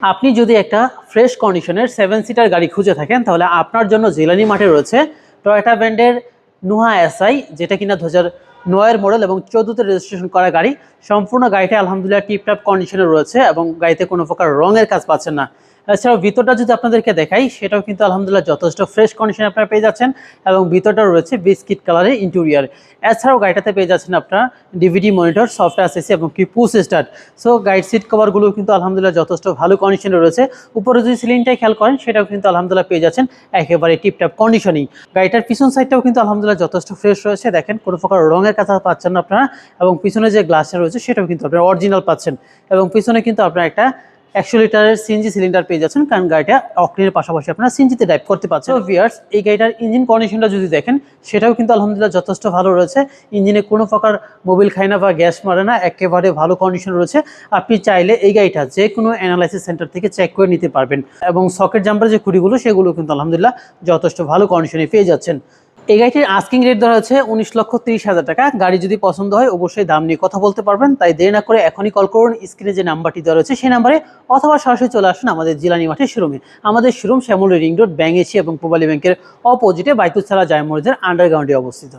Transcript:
আপনি যদি একটা ফ্রেশ কন্ডিশনের সেভেন সিটার গাড়ি খুঁজে থাকেন, তাহলে আপনার জন্য জেলানি মাঠে রয়েছে টয়োটা ব্র্যান্ডের নুহা এসআই যেটা কিনা দু হাজার নয়ের মডেল এবং চোদ্দোতে রেজিস্ট্রেশন করা গাড়ি। সম্পূর্ণ গাড়িটা আলহামদুলিল্লাহ টিপটাপ কন্ডিশনে রয়েছে এবং গাড়িতে কোনো প্রকার রঙের কাজ পাচ্ছেন না। এছাড়াও ভিতরটা যদি আপনাদেরকে দেখাই, সেটাও কিন্তু আলহামদুলিল্লাহ যথেষ্ট ফ্রেশ কন্ডিশনে আপনারা পেয়ে যাচ্ছেন এবং ভিতরটা রয়েছে বিস্কিট কালারের ইন্টেরিয়ার এছাড়াও গাড়িটাতে পেয়ে যাচ্ছেন আপনার ডিভিডি মনিটর সফটওয়্যার এসি এবং কি push start so guide seat কভারগুলো কিন্তু আলহামদুলিল্লাহ যথেষ্ট ভালো কন্ডিশনে রয়েছে। উপরে যদি সিলিংটাই খেয়াল করেন, সেটাও কিন্তু আলহামদুলিল্লাহ পেয়ে যাচ্ছেন একেবারে টিপটাপ কন্ডিশনিং গাড়িটার পিছন সাইডটাও কিন্তু আলহামদুলিল্লাহ যথেষ্ট ফ্রেশ রয়েছে। দেখেন কোনো প্রকার রঙের কথা পাচ্ছেন আপনারা, এবং পিছনে যে গ্লাসটা রয়েছে সেটাও কিন্তু আপনারা অরিজিনাল পাচ্ছেন। এবং পিছনে কিন্তু আপনারা একটা একশো লিটারের সিএনজি সিলিন্ডার পেয়ে যাচ্ছেন, কারণ গাড়িটা অক্টেনের পাশাপাশি আপনারা সিএনজিতে ড্রাইভ করতে পারছেন ভিয়ার্স এই গাড়িটার ইঞ্জিন কন্ডিশনটা যদি দেখেন, সেটাও কিন্তু আলহামদুলিল্লাহ যথেষ্ট ভালো রয়েছে। ইঞ্জিনে কোনো প্রকার মোবিল খায় না বা গ্যাস মারে না, একেবারে ভালো কন্ডিশন রয়েছে। আপনি চাইলে এই গাড়িটা যে কোনো অ্যানালাইসিস সেন্টার থেকে চেক করে নিতে পারবেন। এবং সকেট জাম্পারের যে খুঁড়িগুলো সেগুলো কিন্তু আলহামদুলিল্লাহ যথেষ্ট ভালো কন্ডিশনে পেয়ে যাচ্ছেন। এই গাড়িটির আস্কিং রেট ধরা হচ্ছে উনিশ লক্ষ তিরিশ হাজার টাকা। গাড়ি যদি পছন্দ হয়, অবশ্যই দাম নিয়ে কথা বলতে পারবেন। তাই দেরি না করে এখনই কল করুন। স্ক্রিনে যে নাম্বারটি দেওয়া রয়েছে, সেই নাম্বারে অথবা সরাসরি চলে আসুন আমাদের জিলানি মাঠের শোরুমে আমাদের শোরুম শ্যামল রিং রোড ব্যাঙ্গেছি এবং পোবালি ব্যাংকের অপোজিটে বাইতুসালা জায়মরিজের আন্ডারগ্রাউন্ডে অবস্থিত।